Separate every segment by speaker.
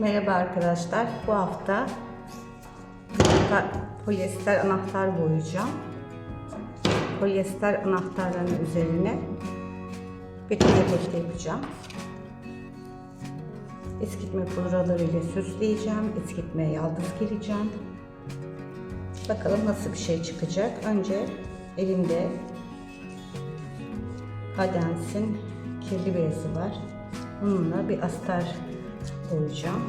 Speaker 1: Merhaba arkadaşlar. Bu hafta polyester- anahtar boyayacağım. Polyester anahtarların üzerine beton efekti yapacağım. Eskitme pudralarıyla süsleyeceğim. Eskitme yaldız gireceğim. Bakalım nasıl bir şey çıkacak. Önce elimde Cadenz'in kirli beyazı var. Bununla bir astar boyayacağım.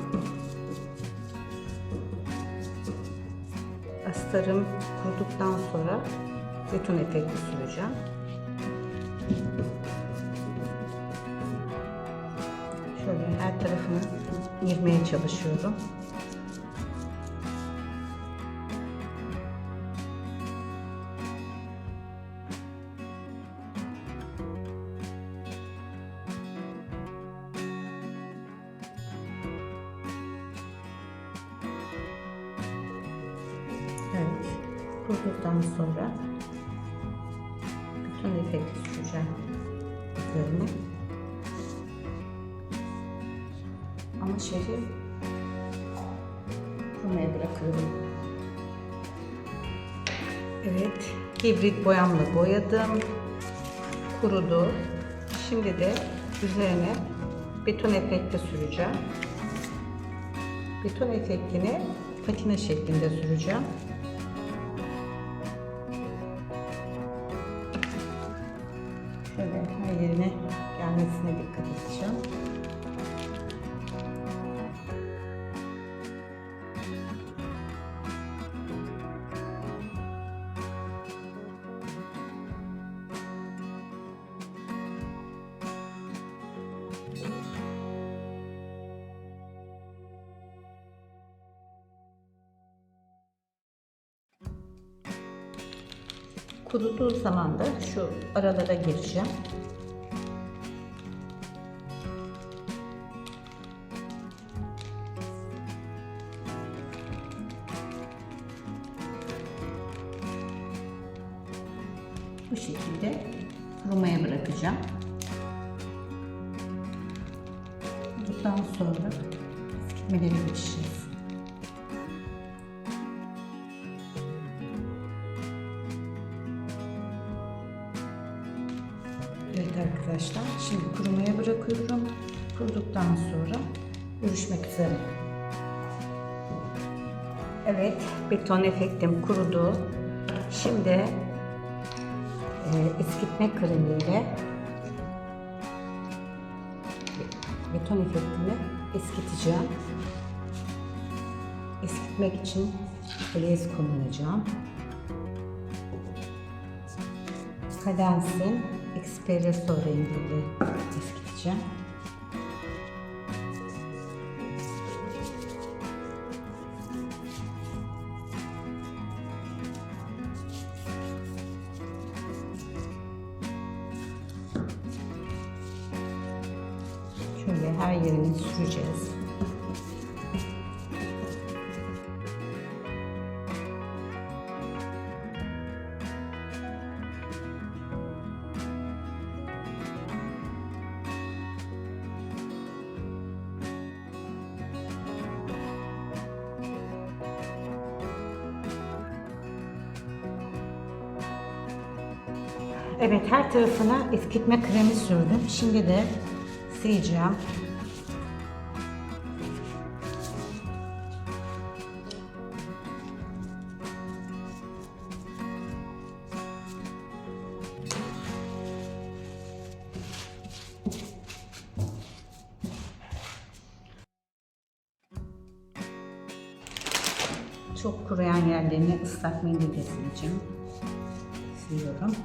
Speaker 1: Astarım kuruduktan sonra beton efekti süreceğim. Şöyle her tarafını girmeye çalışıyorum. Kurduktan sonra bütün efekti süreceğim üzerine. Ama şeyi kurumaya bırakıyorum. Evet. Hibrit boyamla boyadım. Kurudu. Şimdi de üzerine beton efekti süreceğim. Beton efektini patina şeklinde süreceğim. Her yerine gelmesine dikkat edeceğim. Kuruduğu zaman da şu aralara gireceğim. Bu şekilde kurumaya bırakacağım. Kuruduktan sonra eskitmeleri geçeceğiz. Evet arkadaşlar, şimdi kurumaya bırakıyorum. Kuruduktan sonra görüşmek üzere. Evet, beton efektim kurudu. Şimdi eskitme kremiyle beton efektini eskiteceğim. Eskitmek için glaz kullanacağım. Cadenz'in Espresso rengiyle eskiteceğim. Şöyle her yerini süreceğiz. Evet her tarafına eskitme kremi sürdüm. Şimdi de sileceğim. Çok kuruyan yerlerini ıslak mendille sileceğim. Siliyorum.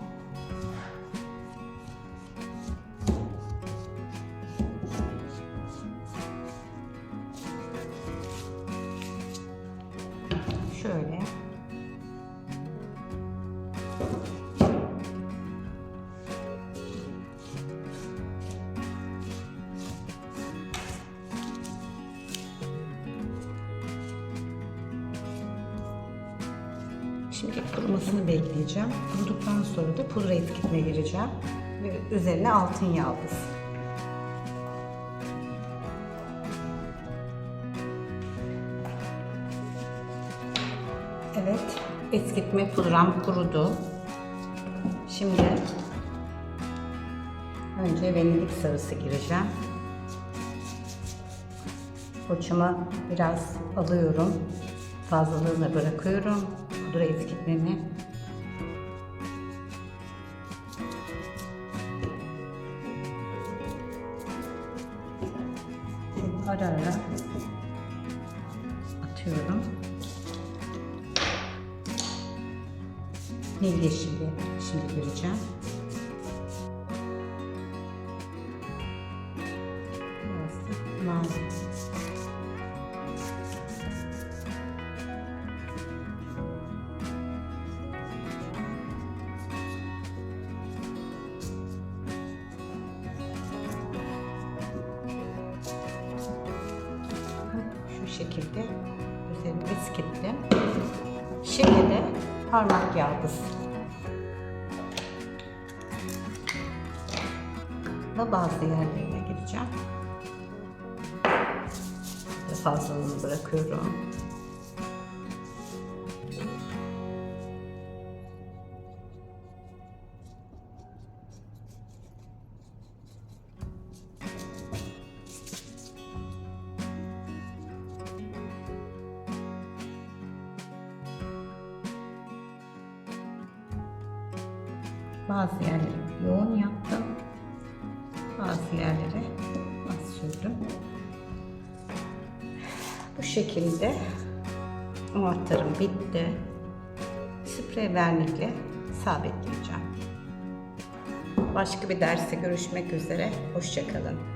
Speaker 1: Şimdi kurumasını bekleyeceğim. Kuruduktan sonra da pudra etiketine gireceğim. Ve üzerine altın yaldız. Evet, eskitme pudram kurudu. Şimdi önce vanilik sarısı gireceğim. Poçama biraz alıyorum. Fazlalığını bırakıyorum. Pudra eskitmemi. Ara ara atıyorum. Nil yeşili şimdi. Şu şekilde üzerine eskittim. Şimdi de parmak yağlısı. Da bazı yerlerine gireceğim. Ve Fazlalığını bırakıyorum. Bazı yerleri yoğun yaptım. Bazı yerlere az sürdüm. Bu şekilde anahtarım bitti. Sprey vernikle sabitleyeceğim. Başka bir derste görüşmek üzere. Hoşçakalın.